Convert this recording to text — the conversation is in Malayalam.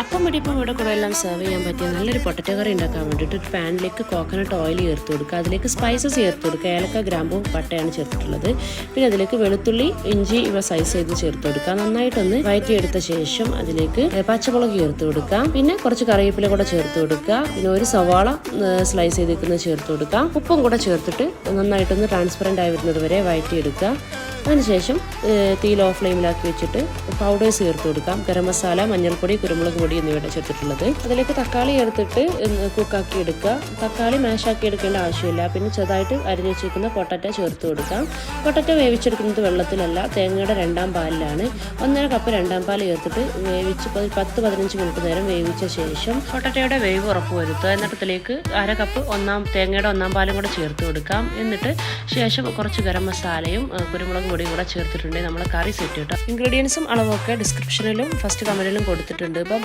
അപ്പം പിടിപ്പം ഇവിടെ കൂടെ എല്ലാം സെർവ് ചെയ്യാൻ പറ്റിയ നല്ലൊരു പൊട്ടറ്റോ കറി ഉണ്ടാക്കാൻ വേണ്ടിയിട്ട് ഒരു പാനിലേക്ക് കോക്കനട്ട് ഓയിൽ ചേർത്ത് കൊടുക്കുക. അതിലേക്ക് സ്പൈസസ് ചേർത്ത് കൊടുക്കുക. ഏലക്ക ഗ്രാമ്പും പട്ടയാണ് ചേർത്തിട്ടുള്ളത്. പിന്നെ അതിലേക്ക് വെളുത്തുള്ളി ഇഞ്ചി ഇവ സൈസ് ചെയ്ത് ചേർത്ത് കൊടുക്കുക. നന്നായിട്ടൊന്ന് വഴറ്റിയെടുത്ത ശേഷം അതിലേക്ക് പച്ചമുളക് ചേർത്ത് കൊടുക്കുക. പിന്നെ കുറച്ച് കറിവേപ്പില കൂടെ ചേർത്ത് കൊടുക്കുക. പിന്നെ ഒരു സവാള സ്ലൈസ് ചെയ്തേക്കുന്നത് ചേർത്ത് കൊടുക്കുക. ഉപ്പും കൂടെ ചേർത്തിട്ട് നന്നായിട്ടൊന്ന് ട്രാൻസ്പെറന്റ് ആയി വരുന്നത് വരെ വഴറ്റിയെടുക്കുക അതിനുശേഷം തീ ലോ ഫ്ലെയിമിലാക്കി വെച്ചിട്ട് പൗഡേഴ്സ് ചേർത്ത് കൊടുക്കാം. ഗരം മസാല മഞ്ഞൾപ്പൊടി കുരുമുളക് പൊടി എന്നിവയുടെ ചേർത്തിട്ടുള്ളത്. അതിലേക്ക് തക്കാളി ചേർത്തിട്ട് കുക്കാക്കി എടുക്കുക. തക്കാളി മാഷാക്കി എടുക്കേണ്ട ആവശ്യമില്ല. പിന്നെ ചെറുതായിട്ട് അരിഞ്ഞു വെച്ചിരിക്കുന്ന പൊട്ടറ്റ ചേർത്ത് കൊടുക്കാം. പൊട്ടറ്റ വേവിച്ചെടുക്കുന്നത് വെള്ളത്തിലല്ല തേങ്ങയുടെ രണ്ടാം പാലിലാണ്. ഒന്നര കപ്പ് രണ്ടാം പാൽ ചേർത്തിട്ട് വേവിച്ച് പതി- പത്ത് പതിനഞ്ച് മിനിറ്റ് നേരം വേവിച്ച ശേഷം പൊട്ടറ്റയുടെ വേവ് ഉറപ്പ് വരുത്തുക. എന്നിട്ട് ഇതിലേക്ക് അര കപ്പ് ഒന്നാം തേങ്ങയുടെ ഒന്നാം പാലും കൂടെ ചേർത്ത് കൊടുക്കാം. എന്നിട്ട് ശേഷം കുറച്ച് ഗരം മസാലയും കുരുമുളക് പൊടിയും കൂടെ ചേർത്തിട്ടുണ്ട്. നമ്മൾ കറി സെറ്റ് കേട്ടോ ഇൻഗ്രീഡിയൻസും അളവൊക്കെ ഡിസ്ക്രിപ്ഷനിലും ഫസ്റ്റ് കമന്റിലും കൊടുത്തിട്ടുണ്ട്. ബൈ